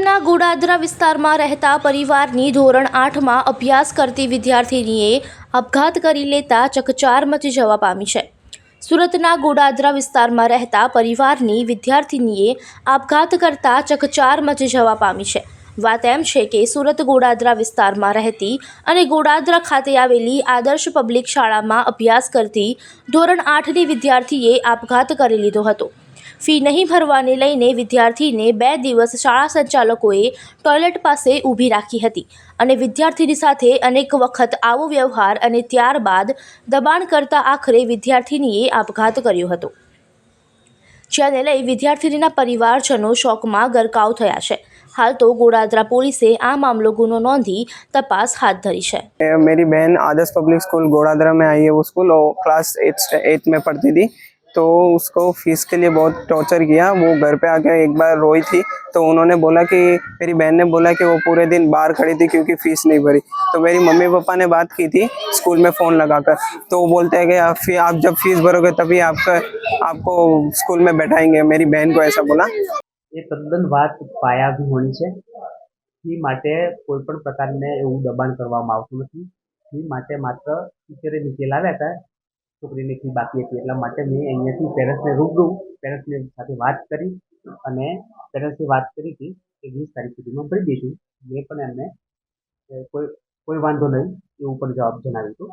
સુરતના ગુડાદરા વિસ્તારમાં રહેતા પરિવારની ધોરણ આઠમાં અભ્યાસ કરતી વિદ્યાર્થીનીએ આપઘાત કરી લેતા ચકચાર મચી જવા પામી છે. સુરતના ગોડાદરા વિસ્તારમાં રહેતા પરિવારની વિદ્યાર્થીનીએ આપઘાત કરતા ચકચાર મચી જવા પામી છે. વાત એમ છે કે સુરત ગોડાદરા વિસ્તારમાં રહેતી અને ગોડાદરા ખાતે આવેલી આદર્શ પબ્લિક શાળામાં અભ્યાસ કરતી ધોરણ આઠની વિદ્યાર્થીએ આપઘાત કરી લીધો હતો. ફી નહીં ભરવાને લઈને વિદ્યાર્થીને બે દિવસ શાળા સંચાલકોએ ટોયલેટ પાસે ઊભી રાખી હતી અને વિદ્યાર્થીની સાથે અનેક વખત આવો વ્યવહાર અને ત્યારબાદ દબાણ કરતા આખરે વિદ્યાર્થીનીએ આપઘાત કર્યો હતો જેને લઈ વિદ્યાર્થીનીના પરિવારજનો શોકમાં ગરકાવ થયા છે હાલ તો ગોડાદરા પોલીસે આ મામલો ગુનો નોંધી તપાસ હાથ ધરી છે ये मेरी बहन आदर्श पब्लिक स्कूल घोड़ादरा में आई है वो स्कूल और क्लास एट एट्थ में पढ़ती थी तो उसको फीस के लिए बहुत टॉर्चर किया वो घर पे आके एक बार रोई थी तो उन्होंने बोला कि मेरी बहन ने बोला कि वो पूरे दिन बाहर खड़ी थी क्योंकि फीस नहीं भरी तो मेरी मम्मी पापा ने बात की थी स्कूल में फ़ोन लगाकर तो वो बोलते हैं कि आप फी- आप जब फीस भरोगे तभी आपका आपको स्कूल में बैठाएंगे मेरी बहन को ऐसा बोला એ તદ્દન વાત પાયાભિહોણી છે ફી માટે કોઈ પણ પ્રકારને એવું દબાણ કરવામાં આવતું નથી ફી માટે માત્ર ટીચરે નીચે લાવ્યા હતા છોકરીની ફી બાકી હતી. એટલા માટે મેં અહીંયાથી પેરેન્ટ્સને રૂબરૂ પેરેન્ટ્સને સાથે વાત કરી અને પેરેન્ટ્સની વાત કરી હતી કે વીસ તારીખ સુધીમાં ભરી દઈશું. મેં પણ એમને કોઈ કોઈ વાંધો નહીં એવું પણ જવાબ જણાવ્યું હતું.